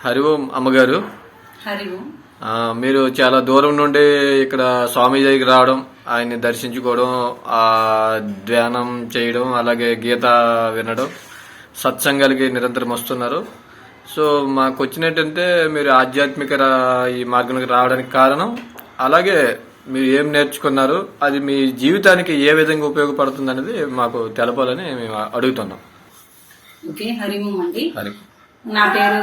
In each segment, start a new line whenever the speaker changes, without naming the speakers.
హరి ఓం అమ్మగారు.
హరి ఓం.
మీరు చాలా దూరం నుండి ఇక్కడ స్వామి దగ్గరికి రావడం ఆయన్ని దర్శించుకోవడం ఆ ధ్యానం చేయడం అలాగే గీత వినడం సత్సంగాలకి నిరంతరం వస్తున్నారు. సో మాకు వచ్చినట్టంటే మీరు ఆధ్యాత్మిక ఈ మార్గంలోకి రావడానికి కారణం అలాగే మీరు ఏం నేర్చుకున్నారు అది మీ జీవితానికి ఏ విధంగా ఉపయోగపడుతుంది అనేది మాకు తెలపాలని మేము అడుగుతున్నాం.
ఓకే హరి ఓం అండి.
హరి.
నా పేరు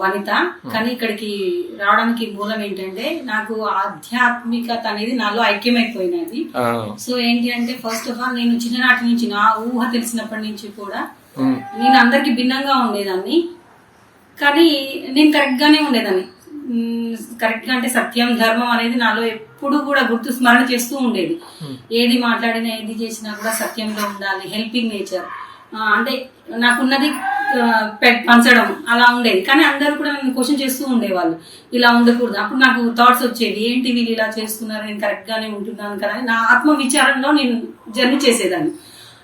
వనిత. కానీ ఇక్కడికి రావడానికి మూలం ఏంటంటే నాకు ఆధ్యాత్మికత అనేది నాలో ఐక్యమైపోయినది. సో ఏంటి అంటే ఫస్ట్ ఆఫ్ ఆల్ నేను చిన్ననాటి నుంచి నా ఊహ తెలిసినప్పటి నుంచి కూడా నేను అందరికి భిన్నంగా ఉండేదాన్ని. కానీ నేను కరెక్ట్ గానే ఉండేదాన్ని. కరెక్ట్గా అంటే సత్యం ధర్మం అనేది నాలో ఎప్పుడు కూడా గుర్తు స్మరణ చేస్తూ ఉండేది. ఏది మాట్లాడినా ఏది చేసినా కూడా సత్యంలో ఉండాలి హెల్పింగ్ నేచర్ అంటే నాకున్నది పంచడం అలా ఉండేది. కానీ అందరూ కూడా నన్ను క్వశ్చన్ చేస్తూ ఉండేవాళ్ళు. ఇలా ఉండకూడదు. అప్పుడు నాకు థాట్స్ వచ్చేవి. ఏంటి వీళ్ళు ఇలా చేస్తున్నారు? నేను కరెక్ట్ గానే ఉంటున్నాను కదా? అని నా ఆత్మ విచారంలో నేను జర్నీ చేసేదాన్ని.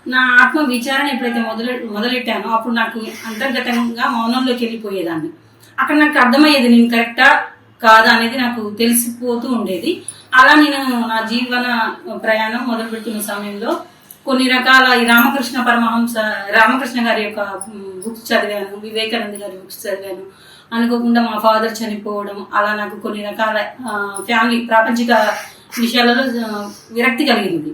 నా ఆత్మ విచారణ ఎప్పుడైతే మొదలు మొదలెట్టానో అప్పుడు నాకు అంతర్గతంగా మౌనంలోకి వెళ్ళిపోయేదాన్ని. అక్కడ నాకు అర్థమయ్యేది నేను కరెక్టా కాదా అనేది నాకు తెలిసిపోతూ ఉండేది. అలా నేను నా జీవన ప్రయాణం మొదలుపెట్టిన సమయంలో కొన్ని రకాల ఈ రామకృష్ణ పరమహంస రామకృష్ణ గారి యొక్క బుక్స్ చదివాను వివేకానంద గారి బుక్స్ చదివాను. అనుకోకుండా మా ఫాదర్ చనిపోవడం అలా నాకు కొన్ని రకాల ఫ్యామిలీ ప్రాపంచిక విషయాలలో విరక్తి కలిగింది.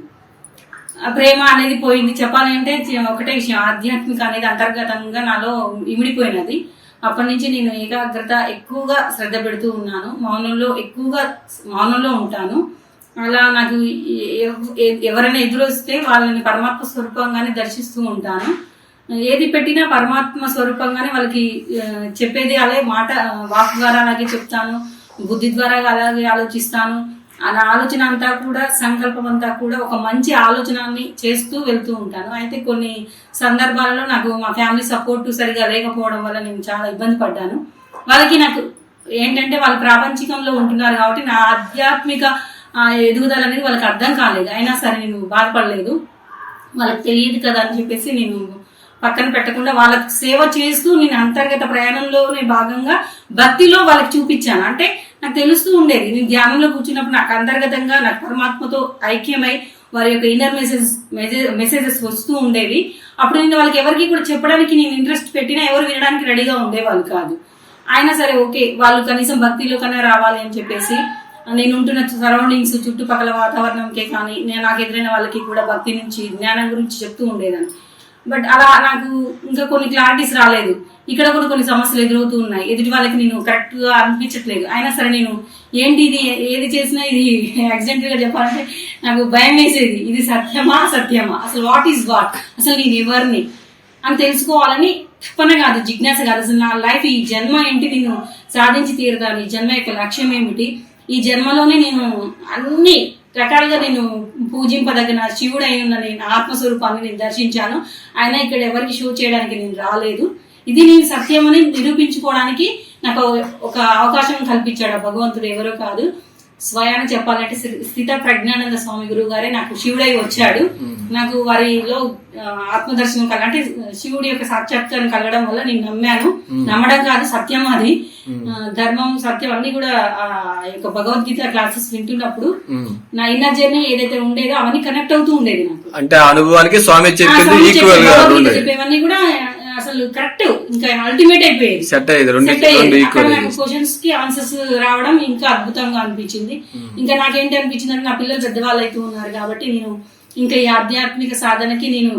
ఆ ప్రేమ అనేది పోయింది. చెప్పాలి అంటే ఒకటే విషయం. ఆధ్యాత్మిక అనేది అంతర్గతంగా నాలో ఇమిడిపోయినది. అప్పటి నుంచి నేను ఏకాగ్రత ఎక్కువగా శ్రద్ధ పెడుతూ ఉన్నాను. మౌనంలో ఎక్కువగా మౌనంలో ఉంటాను. అలా నాకు ఎవరైనా ఎదురొస్తే వాళ్ళని పరమాత్మ స్వరూపంగానే దర్శిస్తూ ఉంటాను. ఏది పెట్టినా పరమాత్మ స్వరూపంగానే వాళ్ళకి చెప్పేది అలాగే మాట వాక్ ద్వారా అలాగే చెప్తాను బుద్ధి ద్వారా అలాగే ఆలోచిస్తాను. అలా ఆలోచన అంతా కూడా సంకల్పం అంతా కూడా ఒక మంచి ఆలోచనని చేస్తూ వెళ్తూ ఉంటాను. అయితే కొన్ని సందర్భాలలో నాకు మా ఫ్యామిలీ సపోర్ట్ సరిగా లేకపోవడం వల్ల నేను చాలా ఇబ్బంది పడ్డాను. వాళ్ళకి నాకు ఏంటంటే వాళ్ళు ప్రాపంచికంలో ఉంటున్నారు కాబట్టి నా ఆధ్యాత్మిక ఆ, ఎదుగుదల అనేది వాళ్ళకి అర్థం కాలేదు. అయినా సరే నేను బాధపడలేదు. వాళ్ళకి తెలియదు కదా అని చెప్పేసి నేను పక్కన పెట్టకుండా వాళ్ళకి సేవ చేస్తూ నేను అంతర్గత ప్రయాణంలోనే భాగంగా భక్తిలో వాళ్ళకి చూపించాను. అంటే నాకు తెలుస్తూ ఉండేది. నేను ధ్యానంలో కూర్చున్నప్పుడు నాకు అంతర్గతంగా నాకు పరమాత్మతో ఐక్యమై వారి యొక్క ఇన్నర్ మెసేజ్ మెసేజెస్ వస్తూ ఉండేవి. అప్పుడు నేను వాళ్ళకి ఎవరికి కూడా చెప్పడానికి నేను ఇంట్రెస్ట్ పెట్టినా ఎవరు వినడానికి రెడీగా ఉండేవాళ్ళు కాదు. అయినా సరే ఓకే వాళ్ళు కనీసం భక్తిలో కన్నా రావాలి అని చెప్పేసి నేను ఉంటున్న సరౌండింగ్స్ చుట్టుపక్కల వాతావరణంకే కానీ నేను నాకు ఎదురైన వాళ్ళకి కూడా భక్తి నుంచి జ్ఞానం గురించి చెప్తూ ఉండేదాన్ని. బట్ అలా నాకు ఇంకా కొన్ని క్లారిటీస్ రాలేదు. ఇక్కడ కూడా కొన్ని సమస్యలు ఎదురవుతూ ఉన్నాయి. ఎదుటి వాళ్ళకి నేను కరెక్ట్గా అనిపించట్లేదు. అయినా సరే నేను ఏంటి ఇది ఏది చేసినా ఇది యాక్సిడెంట్గా చెప్పాలంటే నాకు భయం వేసేది. ఇది సత్యమా సత్యమా? అసలు వాట్ ఈస్ వాట్ అసలు నేను ఎవరిని? అని తెలుసుకోవాలని తప్పన కాదు జిజ్ఞాస కాదు. అసలు నా లైఫ్ ఈ జన్మ ఏంటి నేను సాధించి తీరుతాను ఈ జన్మ యొక్క లక్ష్యం ఏమిటి? ఈ జన్మలోనే నేను అన్ని రకాలుగా నేను పూజింపదగిన శివుడు అయి ఉన్న నేను ఆత్మస్వరూపాన్ని నేను దర్శించాను. ఆయన ఇక్కడ ఎవరికి షో చేయడానికి నేను రాలేదు. ఇది నేను సత్యమని నిరూపించుకోవడానికి నాకు ఒక అవకాశం కల్పించాడు ఆ భగవంతుడు. ఎవరో కాదు. స్వయాన్ని చెప్పాలంటే స్థి- స్థిత ప్రజ్ఞానంద స్వామి గురువు గారే నాకు శివుడై వచ్చాడు నాకు వారిలో ఆత్మదర్శనం కల అంటే శివుడి యొక్క సాక్షాత్కారం కలగడం వల్ల నేను నమ్మాను. నమ్మడం కాదు సత్యం అది. ధర్మం సత్యం అన్ని కూడా ఆ యొక్క భగవద్గీత క్లాసెస్ వింటున్నప్పుడు. నా ఇన్నర్ జర్నీ ఏదైతే ఉండేదో అవన్నీ కనెక్ట్ అవుతూ ఉండేది నాకు.
అంటే అనుభవానికి స్వామి
చెప్పేవన్నీ కూడా అసలు కరెక్ట్ ఇంకా అల్టిమేట్ అయిపోయేది.
సెట్ అయ్యేది రెండు
క్వశ్చన్స్కి ఆన్సర్స్ రావడం ఇంకా అద్భుతంగా అనిపించింది. ఇంకా నాకేంటి అనిపించింది అంటే నా పిల్లలు పెద్దవాళ్ళు అయితే ఉన్నారు కాబట్టి నేను ఇంకా ఈ ఆధ్యాత్మిక సాధనకి నేను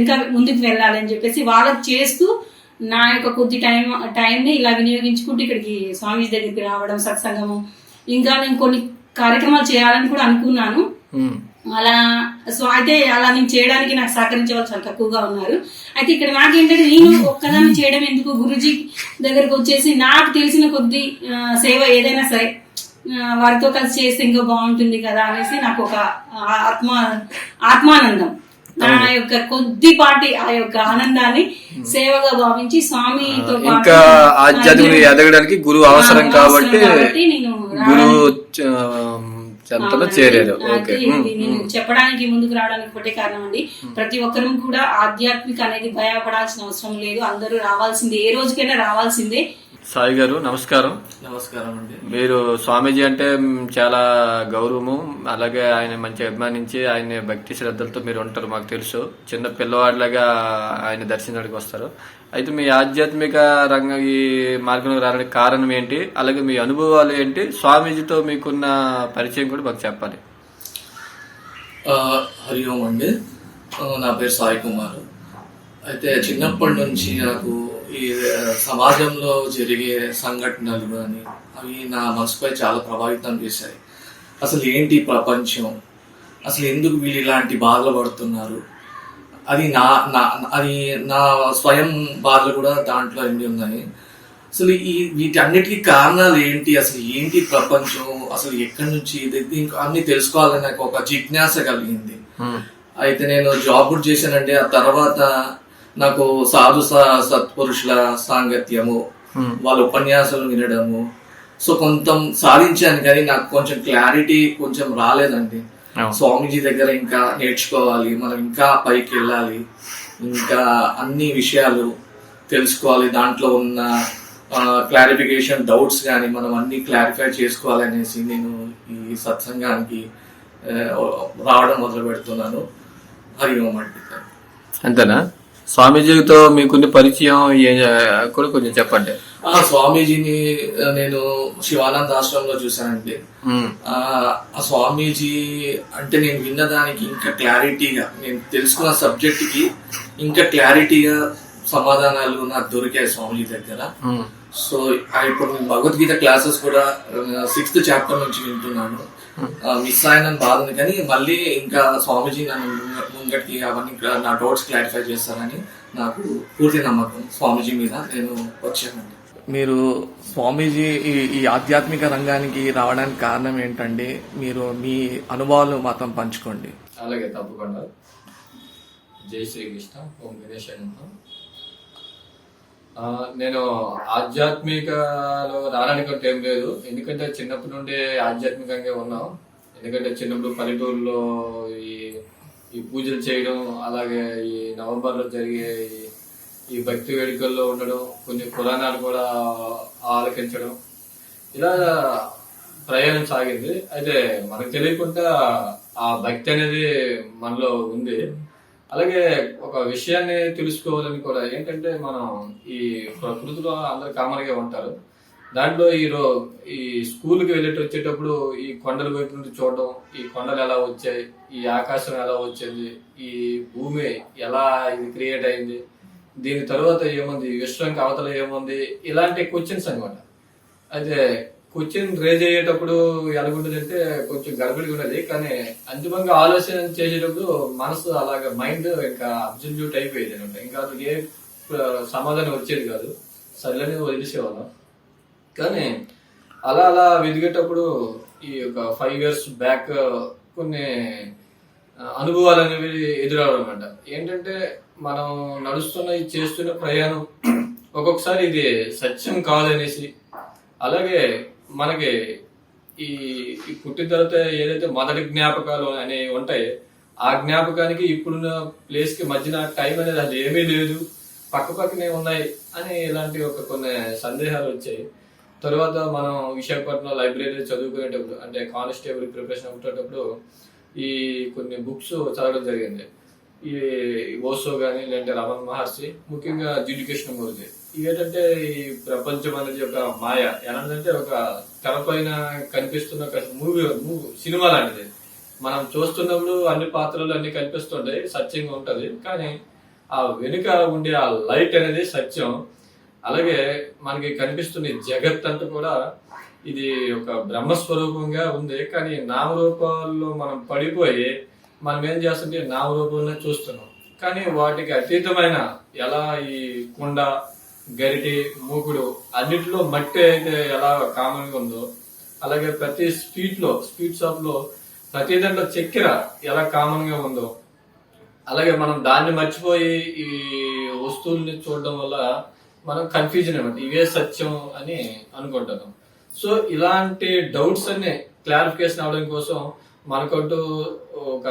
ఇంకా ముందుకు వెళ్ళాలి అని చెప్పేసి వాళ్ళకి చేస్తూ నా యొక్క కొద్ది టైం టైం ని ఇలా వినియోగించుకుంటూ ఇక్కడికి స్వామి దగ్గరికి రావడం సత్సంగము. ఇంకా నేను కొన్ని కార్యక్రమాలు చేయాలని కూడా అనుకున్నాను. అలా సో అయితే అలా నేను చేయడానికి నాకు సహకరించే వాళ్ళు చాలా తక్కువగా ఉన్నారు. అయితే ఇక్కడ నాకేంటంటే నేను ఒక్కదాన్ని చేయడం ఎందుకు? గురుజీ దగ్గరకు వచ్చేసి నాకు తెలిసిన కొద్ది ఆ, సేవ ఏదైనా సరే ఆ, వారితో కలిసి చేస్తే ఇంకా బాగుంటుంది కదా అనేసి నాకు ఒక ఆత్మ ఆత్మానందం. నా యొక్క కొద్దిపాటి ఆ యొక్క ఆనందాన్ని సేవగా భావించి స్వామితో
ఇంకా ఆధ్యాత్మిక ఎదగడానికి గురువు అవసరం కాబట్టి
కాబట్టి నేను
గురువు ఓకే.
చెప్పడానికి ముందుకు రావడానికి ఒకటే కారణం అండి. ప్రతి ఒక్కరూ కూడా ఆధ్యాత్మిక అనేది భయపడాల్సిన అవసరం లేదు. అందరూ రావాల్సిందే. ఏ రోజుకైనా రావాల్సిందే.
సాయి గారు నమస్కారం.
నమస్కారం అండి.
మీరు స్వామీజీ అంటే చాలా గౌరవము. అలాగే ఆయన మంచి అభిమానించి ఆయన భక్తి శ్రద్ధలతో మీరు ఉంటారు మాకు తెలుసు. చిన్న పిల్లవాడిలాగా ఆయన దర్శనానికి వస్తారు. అయితే మీ ఆధ్యాత్మిక రంగ ఈ మార్గంలో రావడానికి కారణం ఏంటి? అలాగే మీ అనుభవాలు ఏంటి? స్వామీజీతో మీకున్న పరిచయం కూడా మాకు చెప్పాలి.
హరి ఓం అండి. నా పేరు సాయి కుమార్. అయితే చిన్నప్పటి నుంచి నాకు ఈ సమాజంలో జరిగే సంఘటనలు కానీ అవి నా మనసుపై చాలా ప్రభావితం చేశాయి. అసలు ఏంటి ప్రపంచం? అసలు ఎందుకు వీళ్ళు ఇలాంటి బాధలు పడుతున్నారు? అది నా నా అది నా స్వయం బాధలు కూడా దాంట్లో ఎండి ఉన్నాయి. అసలు ఈ వీటన్నిటికీ కారణాలు ఏంటి? అసలు ఏంటి ప్రపంచం? అసలు ఎక్కడి నుంచి? ఇది అన్ని తెలుసుకోవాలని నాకు ఒక జిజ్ఞాస కలిగింది. అయితే నేను జాబ్ కూడా చేశానండి. ఆ తర్వాత నాకు సాధు సత్పురుషుల సాంగత్యము వాళ్ళ ఉపన్యాసాలు వినడము. సో కొంత సాధించాను కానీ నాకు కొంచెం క్లారిటీ కొంచెం రాలేదండి.
అవును.
స్వామీజీ దగ్గర ఇంకా నేర్చుకోవాలి మనం ఇంకా పైకి వెళ్ళాలి ఇంకా అన్ని విషయాలు తెలుసుకోవాలి. దాంట్లో ఉన్న క్లారిఫికేషన్ డౌట్స్ కానీ మనం అన్ని క్లారిఫై చేసుకోవాలి అనేసి నేను ఈ సత్సంగానికి రావడం మొదలు పెడుతున్నాను హరి ఓం అండి.
అంతేనా? స్వామీజీతో మీకున్న పరిచయం ఏ- కూడా కొంచెం చెప్పండి.
ఆ స్వామీజీని నేను శివానంద ఆశ్రమంలో చూశానండి. ఆ స్వామీజీ అంటే నేను విన్నదానికి ఇంకా క్లారిటీగా నేను తెలుసుకున్న సబ్జెక్ట్కి ఇంకా క్లారిటీగా సమాధానాలు నాకు దొరికాయి స్వామీజీ దగ్గర. సో ఇప్పుడు నేను భగవద్గీత క్లాసెస్ కూడా సిక్స్త్ చాప్టర్ నుంచి వింటున్నాను. మిస్ అయిన బాధ ఉంది. కానీ మళ్ళీ ఇంకా స్వామీజీ నన్ను ముంగ- ముంగటికి అవన్నీ నా డౌట్స్ క్లారిఫై చేస్తారని నాకు పూర్తి నమ్మకం స్వామీజీ మీద. నేను వచ్చానండి. మీరు స్వామీజీ ఈ ఈ ఆధ్యాత్మిక రంగానికి రావడానికి కారణం ఏంటండి? మీరు మీ అనుభవాలు మాత్రం పంచుకోండి.
అలాగే తప్పకుండా. జై శ్రీకృష్ణ. ఓం గణేష్ నేను ఆధ్యాత్మికలో రాననుకుంటే ఏం లేదు. ఎందుకంటే చిన్నప్పటి నుండి ఆధ్యాత్మికంగా ఉన్నాం. ఎందుకంటే చిన్నప్పుడు పల్లెటూరులో ఈ ఈ పూజలు చేయడం అలాగే ఈ నవంబర్లో జరిగే ఈ భక్తి వేడుకల్లో ఉండడం కొన్ని పురాణాలు కూడా ఆలకించడం ఇలా ప్రయాణం సాగింది. అయితే మనకు తెలియకుండా ఆ భక్తి అనేది మనలో ఉంది. అలాగే ఒక విషయాన్ని తెలుసుకోవాలని కూడా ఏంటంటే మనం ఈ ప్రకృతిలో అందరు కామన్గా ఉంటారు. దాంట్లో ఈ రో ఈ స్కూల్కి వెళ్ళేటి వచ్చేటప్పుడు ఈ కొండల వైపు నుండి చూడడం ఈ కొండలు ఎలా వచ్చాయి ఈ ఆకాశం ఎలా వచ్చింది ఈ భూమి ఎలా ఇది క్రియేట్ అయింది దీని తర్వాత ఏముంది విశ్వంకి అవతల ఏముంది ఇలాంటి క్వశ్చన్స్ అనమాట అయితే క్వశ్చన్ రేజ్ అయ్యేటప్పుడు ఎలాగుంటుంది అంటే కొంచెం గడబడిగా ఉన్నది. కానీ అంతిమంగా ఆలోచన చేసేటప్పుడు మనసు అలాగ మైండ్ ఇంకా అబ్జల్యూట్ అయిపోయేది అనమాట. ఇంకా ఏ సమాధానం వచ్చేది కాదు. సర్లేని వదిలేసేవాళ్ళం. కానీ అలా అలా వెదిగేటప్పుడు ఈ యొక్క ఫైవ్ ఇయర్స్ బ్యాక్ కొన్ని అనుభవాలు అనేవి ఎదురవడం ఏంటంటే మనం నడుస్తున్న చేస్తున్న ప్రయాణం ఒక్కొక్కసారి ఇది సత్యం కాదనేసి అలాగే మనకి ఈ ఈ పుట్టిన తర్వాత ఏదైతే మొదటి జ్ఞాపకాలు అనేవి ఉంటాయి ఆ జ్ఞాపకానికి ఇప్పుడున్న ప్లేస్కి మధ్యన టైం అనేది అది ఏమీ లేదు. పక్క పక్కనే ఉన్నాయి అని ఇలాంటి ఒక కొన్ని సందేహాలు వచ్చాయి. తర్వాత మనం విశాఖపట్నం లైబ్రరీ చదువుకునేటప్పుడు అంటే కానిస్టేబుల్ ప్రిపరేషన్ అవుతున్నప్పుడు ఈ కొన్ని బుక్స్ చదవడం జరిగింది. ఈ ఓసో కానీ లేదంటే రమణ మహర్షి ముఖ్యంగా జ్యుడికేషన్ గురించి ఏంటంటే ఈ ప్రపంచం అనేది ఒక మాయ. ఎలాంటిదంటే ఒక తెరపైన కనిపిస్తున్న ఒక మూవీ సినిమా లాంటిది. మనం చూస్తున్నప్పుడు అన్ని పాత్రలు అన్ని కనిపిస్తుంటాయి సత్యంగా ఉంటుంది. కానీ ఆ వెనుక ఉండే ఆ లైట్ అనేది సత్యం. అలాగే మనకి కనిపిస్తున్న జగత్ అంతా కూడా ఇది ఒక బ్రహ్మస్వరూపంగా ఉంది. కానీ నామరూపాల్లో మనం పడిపోయి మనం ఏం చేస్తుంటే నామరూపంలో చూస్తున్నాం. కానీ వాటికి అతీతమైన ఎలా ఈ కుండ గరిటి మూకుడు అన్నిటిలో మట్టి అయితే ఎలా కామన్గా ఉందో అలాగే ప్రతి స్ట్రీట్లో స్వీట్ షాప్లో ప్రతి దాంట్లో చక్కెర ఎలా కామన్గా ఉందో అలాగే మనం దాన్ని మర్చిపోయి ఈ వస్తువుల్ని చూడడం వల్ల మనం కన్ఫ్యూజన్ అనమాట. ఇవే సత్యం అని అనుకుంటున్నాం సో ఇలాంటి డౌట్స్ అన్ని క్లారిఫికేషన్ అవడం కోసం మనకంటూ ఒక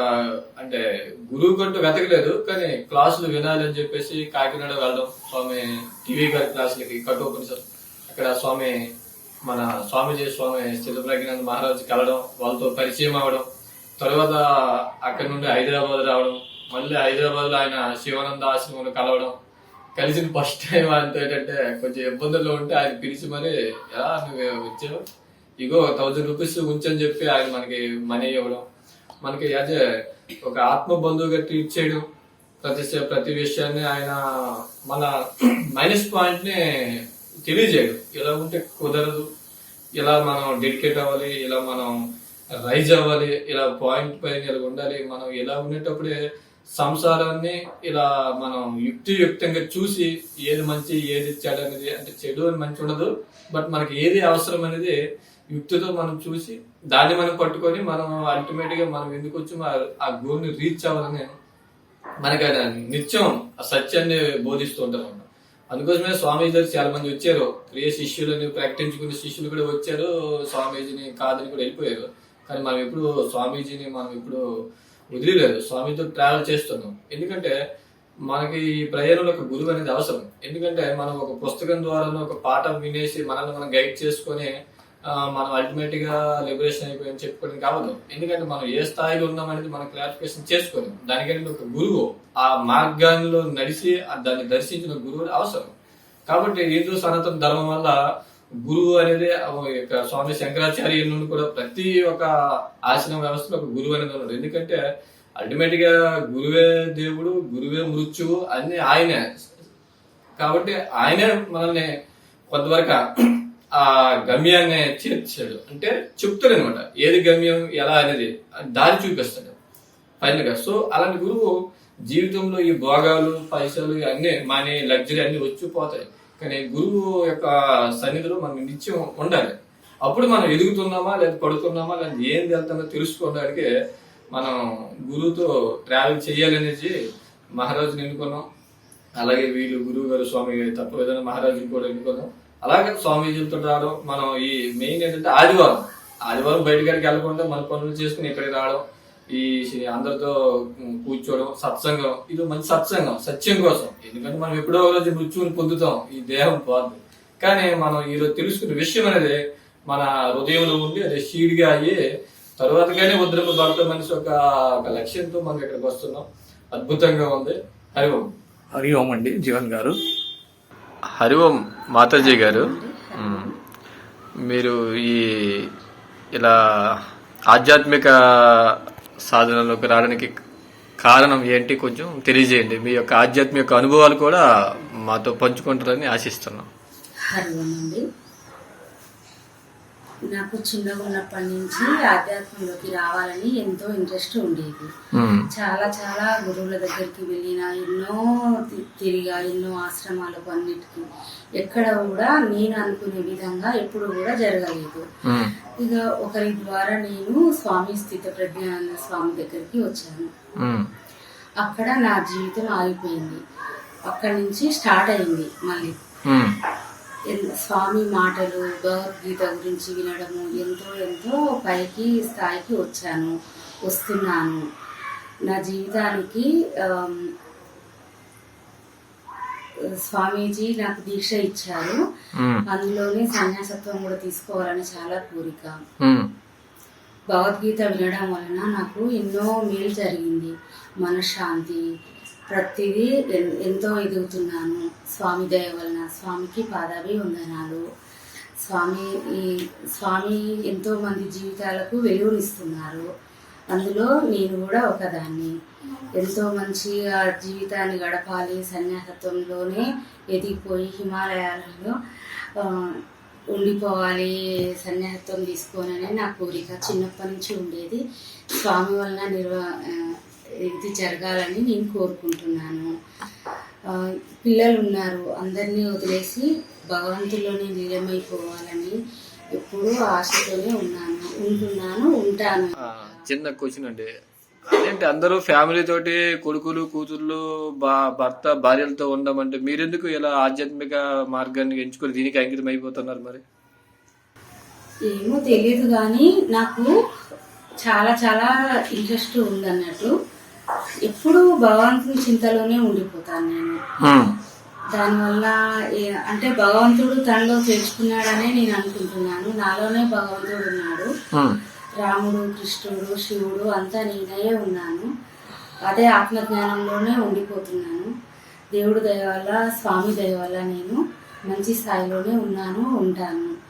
అంటే గురువు కంటూ వెతకలేదు కానీ క్లాసులు వినాలి అని చెప్పేసి కాకినాడ వెళ్ళడం. స్వామి టీవీ గారి క్లాసులకి కఠోపనిషత్. అక్కడ స్వామి మన స్వామిజీ స్వామి చిత్తప్రజ్ఞానంద మహారాజు కలవడం వాళ్ళతో పరిచయం అవ్వడం. తర్వాత అక్కడ నుండి హైదరాబాద్ రావడం. మళ్ళీ హైదరాబాద్లో ఆయన శివానంద ఆశ్రమంలో కలవడం. కలిసిన ఫస్ట్ టైం ఆయనతో ఏంటంటే కొంచెం ఇబ్బందుల్లో ఉంటే ఆయన పిలిచి మరి ఎలా నువ్వు వచ్చావు? ఇగో థౌజండ్ రూపీస్ ఉంచని చెప్పి ఆయన మనకి మనీ ఇవ్వడం. మనకి యాజ్ ఒక ఆత్మ బంధువుగా ట్రీట్ చేయడం ప్రతి ప్రతి విషయాన్ని ఆయన మన మైనస్ పాయింట్ని తెలియజేయడం. ఇలా ఉంటే కుదరదు. ఇలా మనం డెడికేట్ అవ్వాలి ఇలా మనం రైజ్ అవ్వాలి ఇలా పాయింట్ పైన ఇలా ఉండాలి. మనం ఇలా ఉండేటప్పుడే సంసారాన్ని ఇలా మనం యుక్తియుక్తంగా చూసి ఏది మంచి ఏది చెడు అనేది అంటే చెడు అని మంచి ఉండదు. బట్ మనకి ఏది అవసరం అనేది యుక్తితో మనం చూసి దాన్ని మనం పట్టుకొని మనం అల్టిమేట్గా మనం ఎందుకు వచ్చి ఆ గోల్ని రీచ్ అవ్వాలని మనకి ఆయన నిత్యం ఆ సత్యాన్ని బోధిస్తూ ఉంటారు అన్నమాట. అందుకోసమే స్వామీజీ దగ్గర చాలా మంది వచ్చారు. ప్రియ శిష్యులని ప్రకటించుకునే శిష్యులు కూడా వచ్చారు. స్వామీజీని కాదని కూడా వెళ్ళిపోయారు. కానీ మనం ఎప్పుడు స్వామీజీని మనం ఇప్పుడు వదిలేదు స్వామితో ట్రావెల్ చేస్తున్నాం. ఎందుకంటే మనకి ఈ ప్రయాణంలో ఒక గురువు అనేది అవసరం. ఎందుకంటే మనం ఒక పుస్తకం ద్వారా ఒక పాఠం వినేసి మనల్ని మనం గైడ్ చేసుకొని మనం అల్టిమేట్గా లిబరేషన్ అయిపోయింది చెప్పుకోవడం కావద్దు ఎందుకంటే మనం ఏ స్థాయిలో ఉన్నాం అనేది మనం క్లారిఫికేషన్ చేసుకోలేము దానికంటే ఒక గురువు ఆ మార్గాల్లో నడిచి దాన్ని దర్శించిన గురువు అవసరం. కాబట్టి హిందూ సనాతన ధర్మం వల్ల గురువు అనేది ఆ యొక్క స్వామి శంకరాచార్య నుండి కూడా ప్రతి ఒక్క ఆశ్రమ వ్యవస్థలో ఒక గురువు అనేది ఉన్నాడు. ఎందుకంటే అల్టిమేట్గా గురువే దేవుడు గురువే మృత్యువు అన్ని ఆయనే. కాబట్టి ఆయనే మనల్ని కొంతవరకు ఆ గమ్యాన్ని చేర్చాడు అంటే చెప్తాడు అనమాట ఏది గమ్యం ఎలా అనేది దారి చూపిస్తాడు. ఫైనల్గా సో అలాంటి గురువు జీవితంలో ఈ భోగాలు పైసలు అన్నీ మనీ లగ్జరీ అన్ని వచ్చి పోతాయి. కానీ గురువు యొక్క సన్నిధిలో మనం నిత్యం ఉండాలి. అప్పుడు మనం ఎదుగుతున్నామా లేదా పడుతున్నామా లేదా ఏం వెళ్తామో తెలుసుకోవడానికి మనం గురువుతో ట్రావెల్ చేయాలనేసి మహారాజుని ఎన్నుకున్నాం. అలాగే వీళ్ళు గురువు గారు స్వామి తప్ప మహారాజుని కూడా ఎన్నుకున్నాం. అలాగే స్వామీజీలతో రావడం మనం ఈ మెయిన్ ఏంటంటే ఆదివారం. ఆదివారం బయటకాడికి వెళ్ళకుండా మన పనులు చేసుకుని ఇక్కడికి రావడం ఈ అందరితో కూర్చోవడం సత్సంగం. ఇది మంచి సత్సంగం సత్యం కోసం. ఎందుకంటే మనం ఎప్పుడో రోజు మృత్యువుని పొందుతాం ఈ దేహం పోదు కానీ మనం ఈ రోజు తెలుసుకున్న విషయం అనేది మన హృదయంలో ఉండి అది షీడ్గా అయ్యి తర్వాత కానీ ఉద్రమ భర్త మనిషి ఒక ఒక లక్ష్యంతో మనం ఇక్కడికి వస్తున్నాం. అద్భుతంగా ఉంది. హరి ఓం.
హరి ఓం అండి జీవన్ గారు.
హరి ఓం మాతాజీ గారు. మీరు ఈ ఇలా ఆధ్యాత్మిక సాధనలోకి రావడానికి కారణం ఏంటి కొంచెం తెలియజేయండి. మీ యొక్క ఆధ్యాత్మిక అనుభవాలు కూడా మాతో పంచుకుంటారని ఆశిస్తున్నాం.
నాకు చిన్నగా ఉన్నప్పటి నుంచి ఆధ్యాత్మంలోకి రావాలని ఎంతో ఇంట్రెస్ట్ ఉండేది. చాలా చాలా గురువుల దగ్గరికి వెళ్ళిన ఎన్నో తిరిగా ఎన్నో ఆశ్రమాలకు అన్నిటికీ ఎక్కడ కూడా నేను అనుకునే విధంగా ఎప్పుడు కూడా జరగలేదు. ఇక ఒకరి ద్వారా నేను స్వామి స్థిత ప్రజ్ఞానంద స్వామి దగ్గరికి వచ్చాను. అక్కడ నా జీవితం ఆగిపోయింది. అక్కడి నుంచి స్టార్ట్ అయింది మళ్ళీ. స్వామి మాటలు భగవద్గీత గురించి వినడము ఎంతో ఎంతో పైకి స్థాయికి వచ్చాను వస్తున్నాను. నా జీవితానికి స్వామీజీ నాకు దీక్ష ఇచ్చారు. అందులోనే సన్యాసత్వం కూడా తీసుకోవాలని చాలా కోరిక. భగవద్గీత వినడం వలన నాకు ఎన్నో మేలు జరిగింది. మనశ్శాంతి ప్రతిదీ ఎన్- ఎంతో ఎదుగుతున్నాను. స్వామి దయ వలన స్వామికి పాదాభి వందనాలు. స్వామి ఈ స్వామి ఎంతో మంది జీవితాలకు వెలుగునిస్తున్నారు అందులో నేను కూడా ఒకదాన్ని. ఎంతో మంచిగా జీవితాన్ని గడపాలి సన్యాసత్వంలోనే ఎదిగిపోయి హిమాలయాలలో ఉండిపోవాలి సన్యాసత్వం తీసుకోనని నా కోరిక. చిన్నప్పటి నుంచి ఉండేది స్వామి వలన నిర్వ ఇది జరగాలని నేను కోరుకుంటున్నాను. పిల్లలు ఉన్నారు అందరినీ వదిలేసి భగవంతుల్లోనే లీలమైపోవాలని ఎప్పుడూ ఆశతోనే ఉన్నాను. ఉంటున్నాను ఉంటాను.
చిన్న క్వశ్చన్ అండి. అదేంటి అందరూ ఫ్యామిలీ తోటి కొడుకులు కూతుర్లు బా- భర్త భార్యలతో ఉండమంటే మీరెందుకు ఇలా ఆధ్యాత్మిక మార్గాన్ని ఎంచుకొని దీనికి అంకితం అయిపోతున్నారు మరి?
ఏమో తెలియదు కానీ నాకు చాలా చాలా ఇంట్రెస్ట్ ఉందన్నట్టు. ఎప్పుడు భగవంతుని చింతలోనే ఉండిపోతాను నేను. దానివల్ల అంటే భగవంతుడు తనలో చేర్చుకున్నాడనే నేను అనుకుంటున్నాను. నాలోనే భగవంతుడు ఉన్నాడు. రాముడు కృష్ణుడు శివుడు అంతా నేనే ఉన్నాను. అదే ఆత్మజ్ఞానంలోనే ఉండిపోతున్నాను. దేవుడు దయ వల్ల స్వామి దయ వల్ల నేను మంచి స్థాయిలోనే ఉన్నాను ఉంటాను.